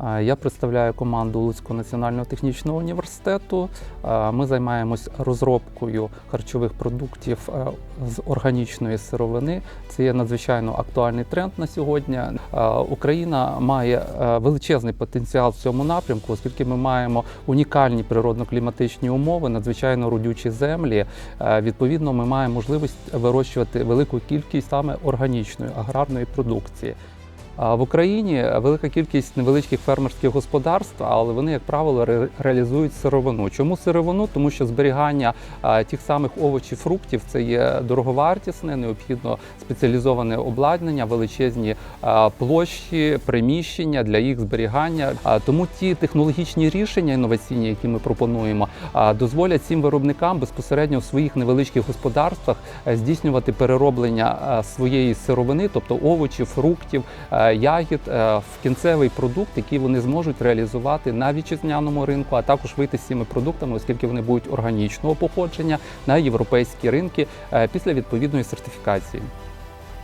Я представляю команду Луцького національного технічного університету. Ми займаємось розробкою харчових продуктів е, з органічної сировини. Це є надзвичайно актуальний тренд на сьогодні. Україна має е, величезний потенціал в цьому напрямку, оскільки ми маємо унікальні природно-кліматичні умови, надзвичайно родючі землі. Е, Відповідно, ми маємо можливість вирощувати велику кількість саме органічної аграрної продукції. В Україні велика кількість невеличких фермерських господарств, але вони, як правило, ре- реалізують сировину. Чому сировину? Тому що зберігання тих самих овочів, фруктів це є дороговартісне, необхідно спеціалізоване обладнання, величезні площі, приміщення для їх зберігання. Тому ті технологічні рішення інноваційні, які ми пропонуємо, дозволять цим виробникам безпосередньо в своїх невеличких господарствах е, здійснювати перероблення своєї сировини, тобто овочів, фруктів, е, ягід е, в кінцевий продукт, який вони зможуть реалізувати на вітчизняному ринку, а також вийти з цими продуктами, оскільки вони будуть органічного походження на європейські ринки е, після відповідної сертифікації.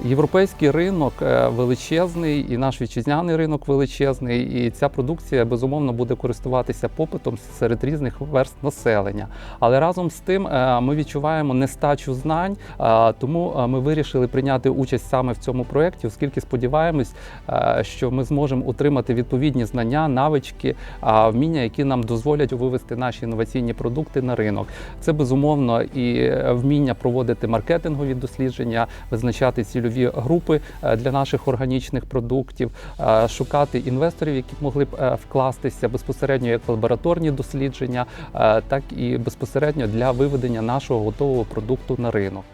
Європейський ринок е, величезний, і наш вітчизняний ринок величезний, і ця продукція безумовно буде користуватися попитом серед різних верст населення. Але разом з тим е, ми відчуваємо нестачу знань, е, тому ми вирішили прийняти участь саме в цьому проєкті, оскільки сподіваємось, що ми зможемо отримати відповідні знання, навички, вміння, які нам дозволять вивести наші інноваційні продукти на ринок. Це безумовно і вміння проводити маркетингові дослідження, визначати цільові групи е, для наших органічних продуктів, е, шукати інвесторів, які могли б е, вкластися безпосередньо як в лабораторні дослідження, так і безпосередньо для виведення нашого готового продукту на ринок.